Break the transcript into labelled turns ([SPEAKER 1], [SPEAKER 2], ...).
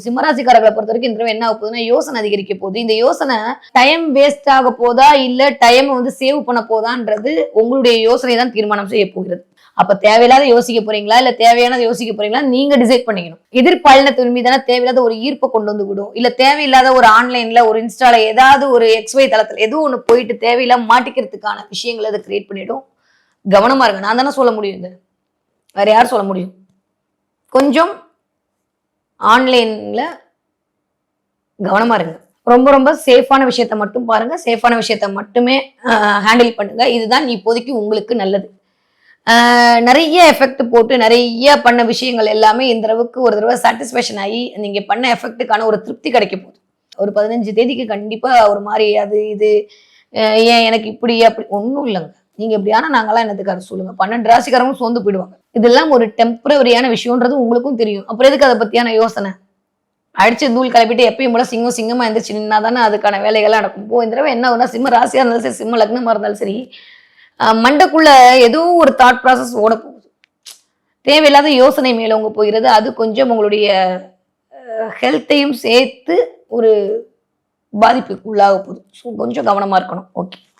[SPEAKER 1] சிம்மராசிக்காரர்களை பொறுத்த வரைக்கும் இந்த தடவை என்ன ஆக போகுதுன்னா யோசனை அதிகரிக்க போகுது. இந்த யோசனை டைம் வேஸ்ட் ஆக போதா இல்ல டைம் வந்து சேவ் பண்ண போதான்றது உங்களுடைய யோசனை தான் தீர்மானம் செய்ய போகிறது. அப்ப தேவையில்லாத யோசிக்க போறீங்களா இல்ல தேவையானதை யோசிக்க போறீங்களா நீங்க டிசைட் பண்ணிக்கணும். எதிர்பாலினத்தின் மீதான தேவையில்லாத ஒரு ஈர்ப்பை கொண்டு வந்து விடும். இல்ல தேவையில்லாத ஒரு ஆன்லைன்ல ஒரு இன்ஸ்டால ஏதாவது ஒரு எக்ஸ்வை தளத்துல எதுவும் ஒண்ணு போயிட்டு தேவையில்லாம மாட்டிக்கிறதுக்கான விஷயங்களை அதை கிரியேட் பண்ணிடும். கவனமா இருங்க. நான் தானே சொல்ல முடியும் இது. வேற யார் சொல்ல முடியும்? கொஞ்சம் ஆன்லைனில் கவனமாக இருங்க. ரொம்ப ரொம்ப சேஃபான விஷயத்த மட்டும் பாருங்கள் சேஃபான விஷயத்த மட்டுமே ஹேண்டில் பண்ணுங்கள் இதுதான் இப்போதைக்கு உங்களுக்கு நல்லது. நிறைய எஃபெக்ட் போட்டு நிறைய பண்ண விஷயங்கள் எல்லாமே இந்த தடவுக்கு ஒரு தடவை சாட்டிஸ்ஃபேக்ஷன் ஆகி நீங்கள் பண்ண எஃபெக்ட்டுக்கான ஒரு திருப்தி கிடைக்க போகுது. ஒரு பதினஞ்சு தேதிக்கு கண்டிப்பாக ஒரு மாதிரி அது இது ஏன் எனக்கு இப்படி அப்படி ஒன்றும் இல்லைங்க. நீங்கள் இப்படியான நாங்களாம் என்னத்துக்கு அதை பன்னெண்டு ராசிக்காரங்களும் சோர்ந்து போயிடுவாங்க. இதெல்லாம் ஒரு டெம்பரவரியான விஷயம்ன்றது உங்களுக்கும் தெரியும். அப்புறம் எதுக்கு அதை பத்தியான யோசனை? அடிச்சு தூள் கிளப்பிட்டு எப்பயும் போல சிங்கம் சிங்கமா இருந்துச்சு நின்னா தானே அதுக்கான வேலைகள்லாம் நடக்கும். போ இந்த தடவை என்ன ஒன்றா சிம்ம ராசியா இருந்தாலும் சரி சிம்ம லக்னமா இருந்தாலும் சரி மண்டக்குள்ள ஏதோ ஒரு தாட் ப்ராசஸ் ஓட போகுது. தேவையில்லாத யோசனை மேலோங்க போகிறது. அது கொஞ்சம் உங்களுடைய ஹெல்த்தையும் சேர்த்து ஒரு பாதிப்புக்கு உள்ளாக போகுது. ஸோ கொஞ்சம் கவனமா இருக்கணும். ஓகே